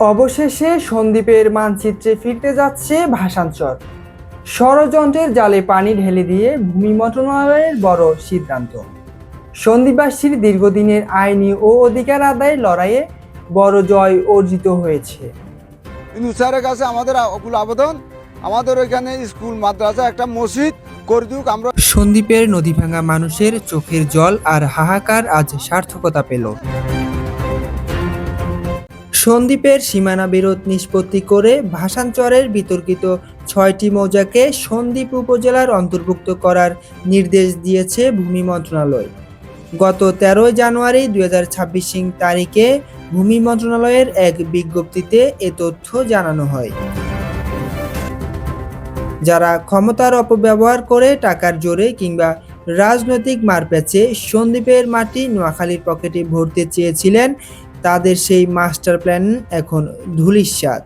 অবশেষে সন্দ্বীপের মানচিত্রে ফিরতে যাচ্ছে ভাষাঞ্চর ষড়যন্ত্রের জালে পানি ঢেলে দিয়ে ভূমি মন্ত্রণালয়ের বড় সিদ্ধান্ত। সন্দ্বীপবাসীর দীর্ঘদিনের আইনি ও অধিকার আদায়ের লড়াইয়ে বড় জয় অর্জিত হয়েছে। কিন্তু স্যারের কাছে আমাদের অকুল আবেদন। আমাদের ওইখানে স্কুল মাদ্রাসা একটা মসজিদ করে দিক আমরা সন্দ্বীপের নদী ভাঙা মানুষের চোখের জল আর হাহাকার আজ সার্থকতা পেল। সন্দ্বীপের সীমানা বিরোধ নিষ্পত্তি করে ভাষাঞ্চরের বিতর্কিত ছয়টি মৌজাকে সন্দ্বীপ উপজেলার অন্তর্ভুক্ত করার নির্দেশ দিয়েছে ভূমি মন্ত্রণালয়। গত তেরোই জানুয়ারি দুই হাজার ছাব্বিশ তারিখে ভূমি মন্ত্রণালয়ের এক বিজ্ঞপ্তিতে এ তথ্য জানানো হয়। যারা ক্ষমতার অপব্যবহার করে টাকার জোরে কিংবা রাজনৈতিক মারপ্যাচে সন্দ্বীপের মাটি নোয়াখালীর পকেটে ভরতে চেয়েছিলেন তাদের সেই মাস্টার প্ল্যান এখন ধুলিস্বাদ